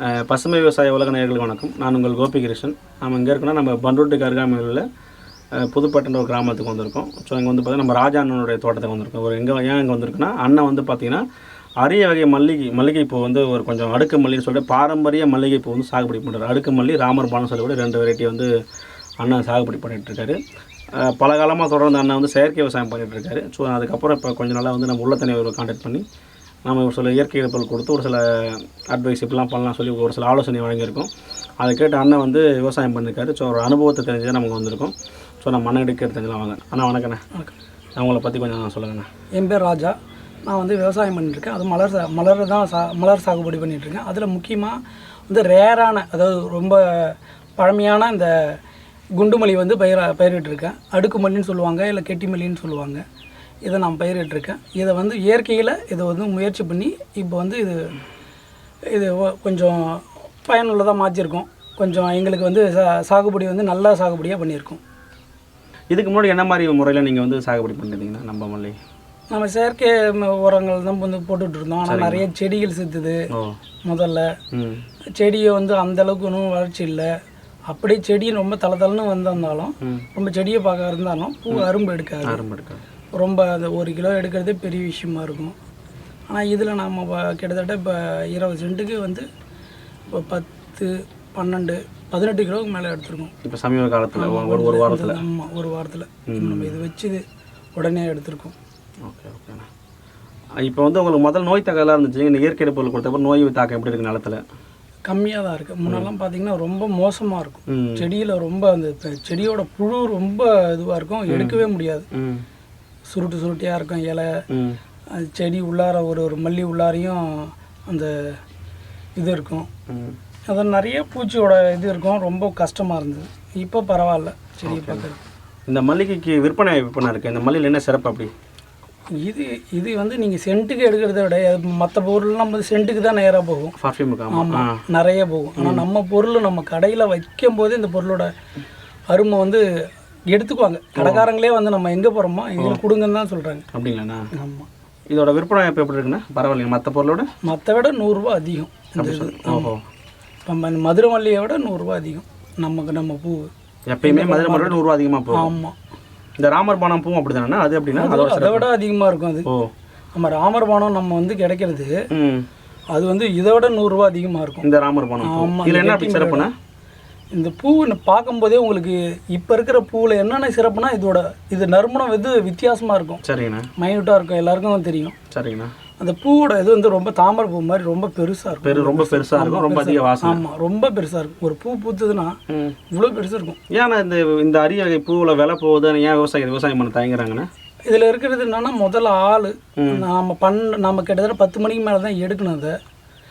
பசுமை விவசாய உலக நேயர்களுக்கு வணக்கம். நான் உங்கள் கோபிகிருஷ்ணன் நம்ம இங்கே இருக்கோம்னா நம்ம பண்ருட்டுக்கு அருகாமையில் உள்ள ஒரு கிராமத்துக்கு வந்திருக்கோம். ஸோ இங்கே வந்து பார்த்திங்கன்னா நம்ம ராஜா அண்ணனுடைய தோட்டத்துக்கு வந்திருக்கோம். ஒரு எங்கே ஏன் இங்கே வந்திருக்குன்னா அண்ணன் வந்து பார்த்திங்கன்னா அரிய வகை மல்லிகை மல்லிகைப்பூ வந்து ஒரு கொஞ்சம் அடுக்கு மல்லின்னு சொல்லிட்டு பாரம்பரிய மல்லிகைப்பூ வந்து சாகுபடி பண்ணுறாரு அடுக்கு மல்லி ராமர் பானம் சொல்லக்கூடிய ரெண்டு வெரைட்டி வந்து அண்ணன் சாகுபடி பண்ணிகிட்ருக்காரு பல காலமாக தொடர்ந்து அண்ணன் வந்து செயற்கை விவசாயம் பண்ணிகிட்ருக்காரு ஸோ அதுக்கப்புறம் இப்போ கொஞ்ச நாளாக வந்து நம்ம உள்ள தண்ணி கான்டாக்ட் பண்ணி நம்ம ஒரு சில இயற்கை பொருள் கொடுத்து ஒரு சில அட்வைஸ் இப்படிலாம் பண்ணலாம் சொல்லி ஒரு சில ஆலோசனை வழங்கியிருக்கோம். அதை கேட்டு அண்ணன் வந்து விவசாயம் பண்ணியிருக்காரு. ஸோ ஒரு அனுபவத்தை தெரிஞ்சு நமக்கு வந்திருக்கோம். ஸோ நம்ம அண்ணன் எடுக்க தெரிஞ்சலாம் வாங்க. அண்ணா வணக்கண்ணே. வணக்கம். அவங்கள பற்றி கொஞ்சம் சொல்லுங்கண்ணா. என் பேர் ராஜா. நான் வந்து விவசாயம் பண்ணிட்டுருக்கேன். அது மலர் சா- மலர் தான் சா மலர் சாகுபடி பண்ணிகிட்ருக்கேன் அதில் முக்கியமாக வந்து ரேரான அதாவது ரொம்ப பழமையான இந்த குண்டுமல்லி வந்து பயிர பயிரிட்டிருக்கேன். அடுக்கு மல்லின்னு சொல்லுவாங்க இல்லை கெட்டி மல்லின்னு சொல்லுவாங்க. இதை நான் பயிரிட்டிருக்கேன். இதை வந்து இயற்கையில் இதை வந்து முயற்சி பண்ணி இப்போ வந்து இது இது கொஞ்சம் பயனுள்ளதாக மாற்றிருக்கோம் கொஞ்சம் எங்களுக்கு வந்து சா சாகுபடி வந்து நல்ல சாகுபடியாக பண்ணியிருக்கோம். இதுக்கு முன்னாடி என்ன மாதிரி முறையில் நீங்கள் வந்து சாகுபடி பண்ணிருந்தீங்கன்னா நம்ம மல்லி? நம்ம செயற்கை உரங்கள் தான் வந்து போட்டுட்டு இருந்தோம் ஆனால் நிறைய செடிகள் செத்துது முதல்ல. செடியை வந்து அந்த அளவுக்கு ஒன்றும் வளர்ச்சி இல்லை. அப்படியே செடி ரொம்ப தள தளன்னு வந்திருந்தாலும். ரொம்ப செடியை பார்க்க இருந்தாலும் பூ அரும்பு எடுக்காது. ஆரம்பம் எடுக்காது. ரொம்ப அந்த ஒரு கிலோ எடுக்கிறதே பெரிய விஷயமா இருக்கும். ஆனால் இதில் நம்ம வ- கிட்டத்தட்ட இப்போ இருபது சென்ட்டுக்கு வந்து இப்போ பத்து பன்னெண்டு பதினெட்டு கிலோவுக்கு மேலே எடுத்திருக்கோம். இப்போ சமீப காலத்தில் ஒரு ஒரு வாரத்தில். ஆமாம் ஒரு வாரத்தில். நம்ம இது வச்சு இது உடனே எடுத்திருக்கோம். ஓகே ஓகேண்ணா இப்போ வந்து உங்களுக்கு முதல் நோய் தகவலாக இருந்துச்சு. இந்த இயற்கை பொருள் கொடுத்தப்ப நோய் தாக்கம் எப்படி இருக்கு நிலத்துல? கம்மியாக தான் இருக்குது முன்னெல்லாம் பார்த்தீங்கன்னா ரொம்ப மோசமாக இருக்கும். செடியில் ரொம்ப அந்த செடியோட புழு ரொம்ப இதுவாக இருக்கும். எடுக்கவே முடியாது. சுருட்டு சுருட்டியாக இருக்கும் இலை. அது செடி உள்ளார ஒரு ஒரு மல்லி உள்ளாரையும் அந்த இது இருக்கும். அது நிறைய பூச்சியோட இது இருக்கும். ரொம்ப கஷ்டமாக இருந்தது. இப்போ பரவாயில்ல செடியை பார்க்குறது இந்த மல்லிகைக்கு விற்பனை விற்பனை இருக்குது இந்த மல்லியில் என்ன சிறப்பு அப்படி? இது இது வந்து நீங்கள் சென்ட்டுக்கு எடுக்கிறத விட மற்ற பொருள்லாம் வந்து சென்ட்டுக்கு தான் நேராக போகும். பர்ஃப்யூமுக்கு ஆமாம் நிறைய போகும். ஆனால் நம்ம பொருள் நம்ம கடையில் வைக்கும் போது இந்த பொருளோட அருமை வந்து எடுத்துக்குவாங்க. கடைக்காரங்களே வந்து நம்ம எங்கே போகிறோமோ எங்களுக்கு கொடுங்கன்னு தான் சொல்கிறாங்க அப்படிங்களாண்ணா? ஆமாம் இதோட விற்பனை இப்போ எப்படி இருக்குண்ணா? பரவாயில்லைங்க மற்ற பொருளோட? மற்ற விட நூறுரூவா அதிகம். ஓஹோ. நம்ம இந்த மதுரை மல்லியை விட நூறுரூவா அதிகம். நமக்கு நம்ம பூ. எப்பயுமே மதுரை மரம் நூறுரூவா அதிகமாக போகும். ஆமாம் இந்த ராமர் பானம் பூ அப்படி தானே அது எப்படின்னா அதோட அதை விட அதிகமாக இருக்கும் அது. ஓ. நம்ம ராமர்பானம் நம்ம வந்து கிடைக்கிறது. அது வந்து இதை விட நூறுரூவா அதிகமாக இருக்கும். இந்த ராமர் பானம் பூ. ஆமா, இதில் என்ன அப்படி சிறப்புண்ணா? இந்த பூ பார்க்கும்போதே உங்களுக்கு இப்போ இருக்கிற பூவில் என்னென்ன சிறப்புனா இதோட இது நறுமணம் வந்து வித்தியாசமாக இருக்கும்? சரிங்கண்ணா. மைனூட்டாக இருக்கும் எல்லாருக்கும் தெரியும். சரிங்கண்ணா. அந்த பூவோட இது வந்து ரொம்ப தாமரை பூ மாதிரி ரொம்ப பெருசாக இருக்கும். பெரு ரொம்ப பெருசாக இருக்கும். ரொம்ப அதிக வாசனை. ஆமாம் ரொம்ப பெருசாக இருக்கும். ஒரு பூ பூத்துதுன்னா இவ்வளோ பெருசாக இருக்கும். ஏன்னா இந்த இந்த அரிய வகை பூவில் விலை போகுதுன்னு ஏன் விவசாயி விவசாயம் பண்ண தயங்குறாங்கண்ணா? இதில் இருக்கிறது என்னன்னா முதல்ல ஆள். நாம பண்ண நம்ம கிட்டத்தட்ட பத்து மணிக்கு மேலே தான் எடுக்கணும் அதை.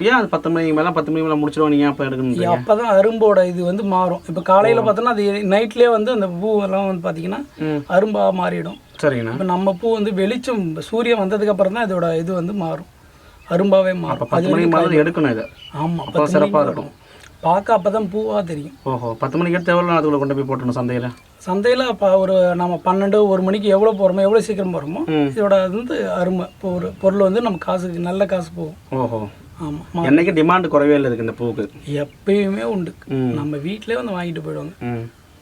ஏன் அது பத்து மணிக்கு மேலே பத்து மணிக்கு மேலே முடிச்சிருவோம் நீங்கள் அப்போ எடுக்கணும் அப்போ தான் அரும்போட இது வந்து மாறும். இப்போ காலையில் பார்த்தோன்னா அது நைட்லேயே வந்து அந்த பூவெல்லாம் வந்து பார்த்தீங்கன்னா அரும்பாக மாறிடும். சரிங்கண்ணா. இப்போ நம்ம பூ வந்து வெளிச்சம் சூரியன் வந்ததுக்கு அப்புறம் தான் இதோட இது வந்து மாறும். அரும்பாவே மாறும். பத்து மணிக்கு மேலே எடுக்கணும் இதை. ஆமாம் அப்போ சிறப்பாக இருக்கும். பார்க்க அப்போ தான் பூவாக தெரியும். ஓஹோ பத்து மணிக்கு எடுத்து எவ்வளோ அதுக்குள்ள கொண்டு போய் போட்டணும் சந்தையில்? சந்தையில் இப்போ ஒரு நம்ம பன்னெண்டு ஒரு மணிக்கு எவ்வளோ போகிறோமோ எவ்வளோ சீக்கிரம் போகிறோமோ. இதோட வந்து அருமை. இப்போ ஒரு பொருள் வந்து நம்ம காசுக்கு நல்ல காசு போகும். ஓஹோ. ஆமாம் என்னைக்கு டிமாண்ட் குறைவே இல்லை இருக்கு இந்த பூவுக்கு? எப்பயுமே உண்டு. நம்ம வீட்டிலே வந்து வாங்கிட்டு போயிடுவாங்க.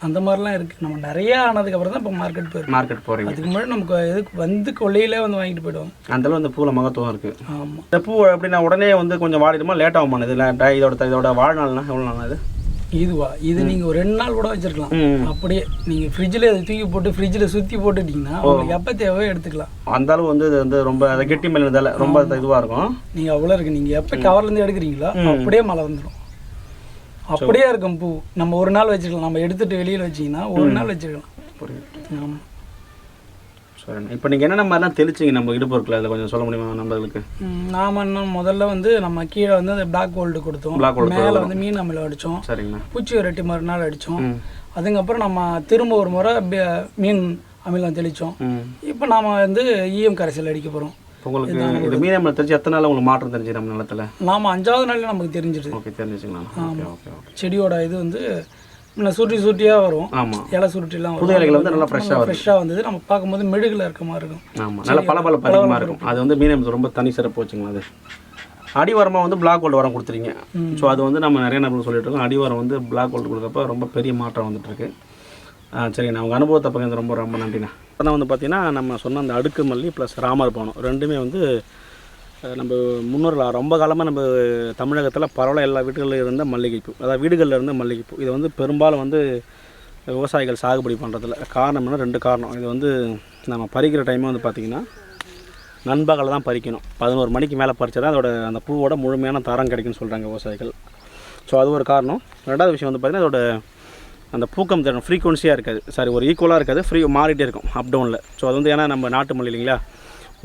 அந்த மாதிரிலாம் இருக்குது நம்ம நிறைய ஆனதுக்கப்புறம் தான் இப்போ மார்க்கெட் போயிருக்கு. மார்க்கெட் போகிறீங்க அதுக்கு முன்னாடி நமக்கு எதுக்கு வந்து கொள்ளையிலே வந்து வாங்கிட்டு போயிடுவாங்க அந்தளவு இந்த பூவில் மகத்துவம் இருக்குது ஆமாம் இந்த பூ எப்படின்னா உடனே வந்து கொஞ்சம் வாடிடுமா? லேட் ஆகுமா இது லே- இதோட இதோட வாழ்நாள்னா எவ்வளோ நாள் இது? இதுவா? இது நீங்கள் ஒரு ரெண்டு நாள் கூட வச்சிருக்கலாம். அப்படியே நீங்கள் ஃப்ரிட்ஜில் தூக்கி போட்டு ஃப்ரிட்ஜில் சுற்றி போட்டுட்டீங்கன்னா உங்களுக்கு எப்போ தேவையோ எடுத்துக்கலாம். அந்த அளவு வந்து இது வந்து ரொம்ப அதை கெட்டி மேலே இருந்தால ரொம்ப இதுவாக இருக்கும். நீங்கள் அவ்வளோ இருக்கு. நீங்கள் எப்போ கவர்லேருந்து எடுக்கிறீங்களோ அப்படியே மழை வந்துடும் அப்படியே இருக்கும் பூ. நம்ம ஒரு நாள் வச்சுக்கலாம் நம்ம எடுத்துட்டு வெளியில் வச்சிங்கன்னா ஒரு நாள் வச்சுக்கலாம் புரியுது. ஆமாம் சரி இப்போ நீங்கள் என்னென்ன மாதிரிலாம் தெளிச்சிங்க நம்ம இடுப்பொருட்கள்? அதில் கொஞ்சம் சொல்ல முடியுமா நம்மளுக்கு நாம் என்ன முதல்ல வந்து நம்ம கீழே வந்து அந்த பிளாக் கோல்டு கொடுத்தோம். Black gold மேலே வந்து மீன் அமிலம் அடித்தோம் சரிங்கண்ணா பூச்சி விரட்டி மறுநாள் அடித்தோம் அதுக்கப்புறம் நம்ம திரும்ப ஒரு முறை மீன் அமிலம் தெளித்தோம் இப்போ நாம் வந்து ஈயம் கரைசல் அடிக்க போகிறோம் உங்களுக்கு இது மீன் நம்மளுக்கு தெரிஞ்சு எத்தனை நாள் உங்களுக்கு மாற்றம் தெரிஞ்சு நம்ம நிலத்துல? நாம் அஞ்சாவது நாள்ல நமக்கு தெரிஞ்சிடுது ஓகே ஓகே ஓகே ஓகே. செடியோட இது வந்து முன்ன சுருட்டி சுருட்டியாக வரும். ஆமாம் இலை சுருட்டிலாம் புது இலைகள் வந்து நல்லா ஃப்ரெஷ்ஷாக வரும் ஃப்ரெஷ்ஷாக வந்தது. நம்ம பார்க்கும்போது மெழுகுல இருக்க மாதிரி இருக்கும். ஆமாம் நல்ல பளபளப்பு அதிகமாக இருக்கும். அது வந்து மீன் ரொம்ப தனி சிறப்பு வச்சுங்களா அது. அடிவாரமாக வந்து பிளாக் கோல்டு உரம் கொடுத்துறீங்க. ஸோ அது வந்து நம்ம நிறைய நபர்கள் சொல்லிட்டு இருக்கோம். அடிவாரம் வந்து பிளாக் கோல்டு கொடுத்தப்ப ரொம்ப பெரிய மாற்றம் வந்துட்டுருக்கு சரிங்கண்ணா உங்கள் அனுபவத்தை பக்கம் ரொம்ப ரொம்ப நன்றிண்ணா. அதான் வந்து பார்த்தீங்கன்னா நம்ம சொன்ன அந்த அடுக்கு மல்லி ப்ளஸ் ராமர் போனோம் ரெண்டுமே வந்து நம்ம முன்னோர்கள் ரொம்ப காலமாக நம்ம தமிழகத்தில் பரவலாக எல்லா வீடுகளில் இருந்த மல்லிகைப்பூ. அதாவது வீடுகளில் இருந்த மல்லிகைப்பூ. இது வந்து பெரும்பாலும் வந்து விவசாயிகள் சாகுபடி பண்ணுறதுல காரணம் என்ன? ரெண்டு காரணம். இது வந்து நம்ம பறிக்கிற டைமே வந்து பார்த்திங்கன்னா நண்பகலை தான் பறிக்கணும். பதினோரு மணிக்கு மேலே பறிச்சா தான் அதோட அந்த பூவோட முழுமையான தரம் கிடைக்கும்னு சொல்கிறாங்க விவசாயிகள். ஸோ அது ஒரு காரணம். ரெண்டாவது விஷயம் வந்து பார்த்திங்கன்னா அதோட அந்த பூக்கம் திறன் ஃப்ரீக்குவன்சியாக இருக்காது. சாரி ஒரு ஈக்குவலாக இருக்காது. ஃப்ரீ மாறிட்டே இருக்கும். அப் டவுனில் ஸோ அது வந்து ஏன்னா நம்ம நாட்டு மல்லி இல்லைங்களா?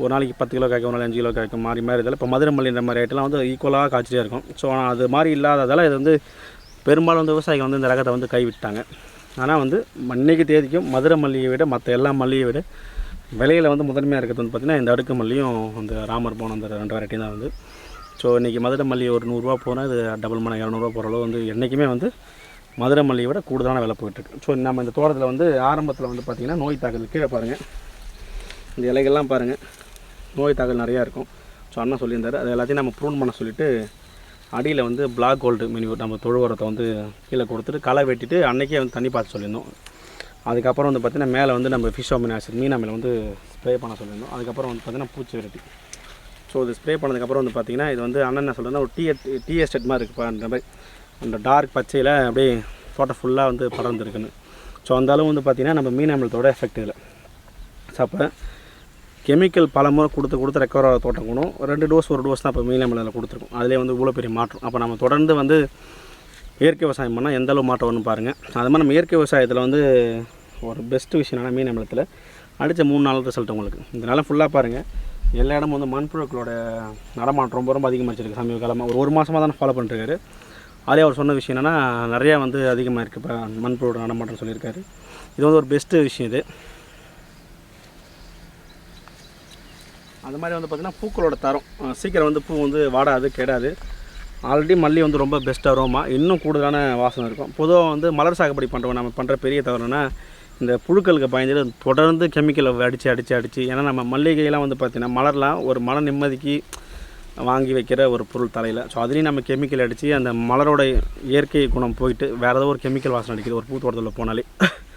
ஒரு நாளைக்கு பத்து கிலோ காய்க்கும் ஒரு நாளைக்கு அஞ்சு கிலோ காய்க்கும் மாறி மாதிரி இதில் இப்போ மதுரை மல்லின்ற மாதிரி ஐட்டெல்லாம் வந்து ஈக்குவலாக காய்ச்சிட்டே இருக்கும். ஸோ அது மாதிரி இல்லாததால் இது வந்து பெரும்பாலும் வந்து விவசாயிகள் வந்து இந்த ரகத்தை வந்து கைவிட்டாங்க. ஆனால் வந்து இன்னைக்கு தேதிக்கும் மதுரை மல்லியை விட மற்ற எல்லா மல்லியை விட விலையில் வந்து முதன்மையாக இருக்கிறது வந்து பார்த்திங்கன்னா இந்த அடுக்கு மல்லியும் அந்த ராமர் போன அந்த ரெண்டு வெரைட்டியும் தான் வந்து. ஸோ இன்றைக்கி மதுரை மல்லி ஒரு நூறுரூவா போனால் இது டபுள் மணி இரநூறுவா போகிற அளவு வந்து என்றைக்குமே வந்து மதுரை மல்லியை விட கூடுதலான விலை போயிட்டுருக்கு ஸோ நம்ம இந்த தோட்டத்தில் வந்து ஆரம்பத்தில் வந்து பார்த்திங்கன்னா நோய் தாக்குதல் கீழே பாருங்கள் இந்த இலைகள்லாம் பாருங்கள் நோய் தாக்கல் நிறையா இருக்கும். ஸோ அண்ணன் சொல்லியிருந்தார். அது எல்லாத்தையும் நம்ம ப்ரூன் பண்ண சொல்லிவிட்டு அடியில் வந்து பிளாக் கோல்டு மினி நம்ம தொழு உரத்தை வந்து கீழே கொடுத்துட்டு களை வெட்டிட்டு அன்றைக்கே வந்து தண்ணி பார்த்து சொல்லியிருந்தோம். அதுக்கப்புறம் வந்து பார்த்திங்கன்னா மேலே வந்து நம்ம ஃபிஷ் அமின் ஆசிட் மீன் வந்து ஸ்ப்ரே பண்ண சொல்லியிருந்தோம். அதுக்கப்புறம் வந்து பார்த்திங்கன்னா பூச்சி விரட்டி. ஸோ இது ஸ்ப்ரே பண்ணதுக்கப்புறம் வந்து பார்த்திங்கன்னா இது வந்து அண்ணன் என்ன சொல்கிறேன்னா ஒரு டீ டீ எஸ்டேட் மாதிரி இருக்குப்பா அந்த மாதிரி. அந்த டார்க் பச்சையில் அப்படியே தோட்டம் ஃபுல்லாக வந்து படர்ந்துருக்குன்னு. ஸோ அந்த அளவு வந்து பார்த்திங்கன்னா நம்ம மீன் அமிலத்தோட எஃபெக்ட் இதில். ஸோ அப்போ கெமிக்கல் பல முறை கொடுத்து கொடுத்து ரெக்கவர் ஆகிற தோட்டம் கூடும் ரெண்டு டோஸ் ஒரு டோஸ் தான் இப்போ மீன் அமிலில் கொடுத்துருக்கோம். அதிலே வந்து இவ்வளோ பெரிய மாற்றம். அப்போ நம்ம தொடர்ந்து வந்து இயற்கை விவசாயம் பண்ணால் எந்த அளவு மாற்றம் வரும்னு பாருங்கள் அது மாதிரி நம்ம இயற்கை விவசாயத்தில் வந்து ஒரு பெஸ்ட் விஷயம் என்னன்னா மீன் அமிலத்தில் அடித்த மூணு நாள் ரிசல்ட் உங்களுக்கு. இதனால் ஃபுல்லாக பாருங்கள் எல்லா இடமும் வந்து மண்புழுக்களோட நடமாட்டம் ரொம்ப ரொம்ப அதிகமாகிருக்கு சமீப காலமாக ஒரு ஒரு மாதமாக தான் ஃபாலோ பண்ணிருக்காரு அதே அவர் சொன்ன விஷயம் என்னென்னா நிறையா வந்து அதிகமாக இருக்குது இப்போ மண்புழுவோட நடமாட்டம் சொல்லியிருக்காரு. இது வந்து ஒரு பெஸ்ட்டு விஷயம் இது. அது மாதிரி வந்து பார்த்திங்கன்னா பூக்களோட தரம். சீக்கிரம் வந்து பூ வந்து வாடாது கெடாது. ஆல்ரெடி மல்லி வந்து ரொம்ப பெஸ்ட்டாக அரோமா இன்னும் கூடுதலான வாசனை இருக்கும். பொதுவாக வந்து மலர் சாகுபடி பண்ணுறோம் நம்ம பண்ணுற பெரிய தவறுனா இந்த புழுக்களுக்கு பயந்துட்டு தொடர்ந்து கெமிக்கலை அடித்து அடித்து அடித்து ஏன்னா நம்ம மல்லிகையெல்லாம் வந்து பார்த்திங்கன்னா மலர்லாம் ஒரு மன நிம்மதிக்கு வாங்கி வைக்கிற ஒரு பொருள் தலையில். ஸோ அதுலேயும் நம்ம கெமிக்கல் அடித்து அந்த மலரோட இயற்கை குணம் போயிட்டு வேறு ஏதோ ஒரு கெமிக்கல் வாசனை அடிக்குது ஒரு பூ தோட்டத்தில் போனாலே.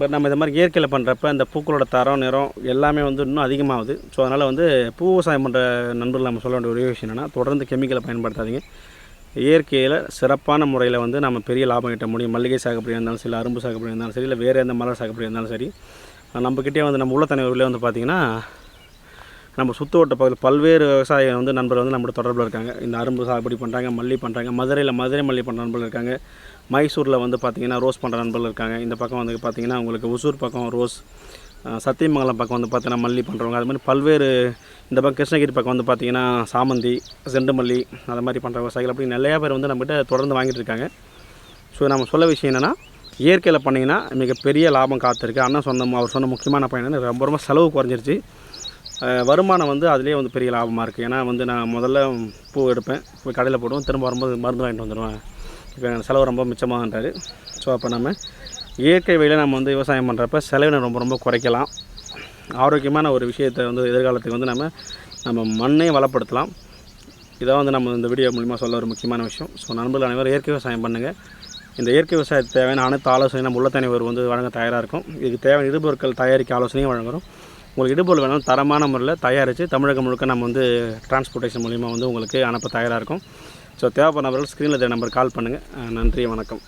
பட் நம்ம இந்த மாதிரி இயற்கையில் பண்ணுறப்ப அந்த பூக்களோட தரம் நிறம் எல்லாமே வந்து இன்னும் அதிகமாகுது. ஸோ அதனால் வந்து பூ விவசாயம் பண்ணுற நண்பர்கள் நம்ம சொல்ல வேண்டிய ஒரே விஷயம் என்னென்னா தொடர்ந்து கெமிக்கலை பயன்படுத்தாதீங்க. இயற்கையில் சிறப்பான முறையில் வந்து நம்ம பெரிய லாபம் கிட்ட முடியும். மல்லிகை சாகுபடியாக இருந்தாலும் சரி அரும்பு சாகுபடியாக இருந்தாலும் சரி இல்லை வேறு எந்த மலர் சாகுபடியாக இருந்தாலும் சரி. நம்மக்கிட்டே வந்து நம்ம உள்ளத்தனை ஊரில் வந்து பார்த்திங்கன்னா நம்ம சுற்றுவட்ட பகுதியில் பல்வேறு விவசாய வந்து நண்பர்கள் வந்து நம்மளோட தொடர்பில் இருக்காங்க. இந்த அரும்பு சாகுபடி பண்ணுறாங்க மல்லி பண்ணுறாங்க மதுரையில் மதுரை மல்லி பண்ணுற நண்பர்கள் இருக்காங்க. மைசூரில் வந்து பார்த்திங்கன்னா ரோஸ் பண்ணுற நண்பர்கள் இருக்காங்க. இந்த பக்கம் வந்து பார்த்திங்கன்னா உங்களுக்கு ஒசூர் பக்கம் ரோஸ் சத்தியமங்கலம் பக்கம் வந்து பார்த்தீங்கன்னா மல்லி பண்ணுறவங்க அது மாதிரி பல்வேறு இந்த பக்கம் கிருஷ்ணகிரி பக்கம் வந்து பார்த்திங்கன்னா சாமந்தி செண்டு மல்லி அது மாதிரி பண்ணுற விவசாயிகள் அப்படி நிறையா பேர் வந்து நம்மகிட்ட தொடர்ந்து வாங்கிட்டு இருக்காங்க. ஸோ நம்ம சொல்ல விஷயம் என்னென்னா இயற்கையில் பண்ணிங்கன்னா மிகப்பெரிய லாபம் காத்திருக்கு. அண்ணன் சொன்ன அவர் சொன்ன முக்கியமான பயன் ரொம்ப ரொம்ப செலவு குறைஞ்சிருச்சு. வருமானம் வந்து அதுலேயே வந்து பெரிய லாபமாக இருக்குது ஏன்னா வந்து நான் முதல்ல பூ எடுப்பேன். போய் கடையில் போடுவோம். திரும்ப வரும்போது மருந்து வாங்கிட்டு வந்துடுவேன் இப்போ எனக்கு செலவு ரொம்ப மிச்சமாகன்றாரு. ஸோ அப்போ நம்ம இயற்கை வழியில் நம்ம வந்து விவசாயம் பண்ணுறப்ப செலவினை ரொம்ப ரொம்ப குறைக்கலாம். ஆரோக்கியமான ஒரு விஷயத்தை வந்து எதிர்காலத்துக்கு வந்து நம்ம நம்ம மண்ணையும் வளப்படுத்தலாம். இதான் வந்து நம்ம இந்த வீடியோ மூலிமா சொல்ல ஒரு முக்கியமான விஷயம். ஸோ நண்பர்கள் அனைவரும் இயற்கை விவசாயம் பண்ணுங்கள் இந்த இயற்கை விவசாயத்துக்கு தேவையான அனைத்து ஆலோசனை நம்ம உள்ளத்தனைவர் வந்து வழங்க தயாராக இருக்கும். இதுக்கு தேவையான இடுபொருட்கள் தயாரிக்க ஆலோசனையும் வழங்குறோம். உங்களுக்கு இடுபொருள் வேணாலும் தரமான முறையில் தயாரித்து தமிழகம் முழுக்க நம்ம வந்து டிரான்ஸ்போர்ட்டேஷன் மூலிமா வந்து உங்களுக்கு அனுப்ப தயாராக இருக்கும். ஸோ தேவைப்படுறவர்கள் ஸ்க்ரீனில் நம்பர் கால் பண்ணுங்கள் நன்றி வணக்கம்.